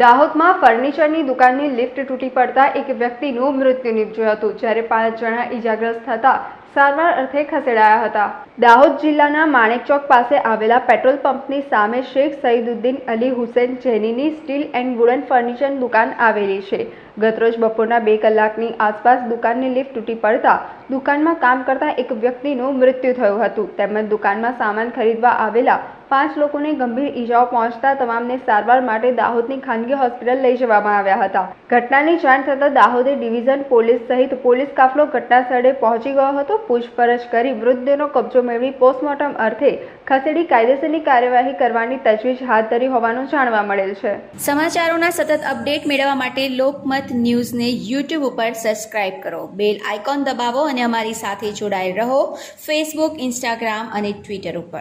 દાહોદમાં ફર્નિચરની દુકાનની લિફ્ટ તૂટી પડતા એક વ્યક્તિનું મૃત્યુ નિપજ્યું હતું, જ્યારે પાંચ જણા ઈજાગ્રસ્ત થતા સારવાર અર્થે ખસેડાયા હતા. દાહોદ જિલ્લાના માણેકચોક પાસે આવેલા પેટ્રોલ પંપની સામે શેખ સઈદુદ્દીન અલી હુસેન જેનીની સ્ટીલ એન્ડ વુડન ફર્નિચરની દુકાન આવેલી છે. ગતરોજ બપોરના બે કલાકની આસપાસ દુકાનની લિફ્ટ તૂટી પડતા દુકાનમાં કામ કરતા એક વ્યક્તિનું મૃત્યુ થયું હતું. તેમજ દુકાનમાં સામાન ખરીદવા આવેલા પાંચ લોકોને ગંભીર ઈજાઓ પહોંચતા તમામને સારવાર માટે દાહોદની ખાનગી હોસ્પિટલ લઈ જવામાં આવ્યા હતા. ઘટનાની જાણ થતાં દાહોદ ડિવિઝન પોલીસ સહિત પોલીસ કાફલો ઘટના સ્થળે પહોંચી ગયો હતો. પૂછપરછ કરી મૃતદેહનો કબજો મેળવી પોસ્ટમોર્ટમ અર્થે ખસેડી કાયદેસરની કાર્યવાહી કરવાની તજવીજ હાથ ધરી હોવાનું જાણવા મળેલ છે. સમાચારોના સતત અપડેટ મેળવવા માટે લોકમત ન્યૂઝને યુટ્યુબ ઉપર સબસ્ક્રાઇબ કરો. બેલ આઇકોન દબાવો અને અમારી સાથે જોડાયેલ રહો. ફેસબુક, ઇન્સ્ટાગ્રામ અને ટ્વિટર ઉપર.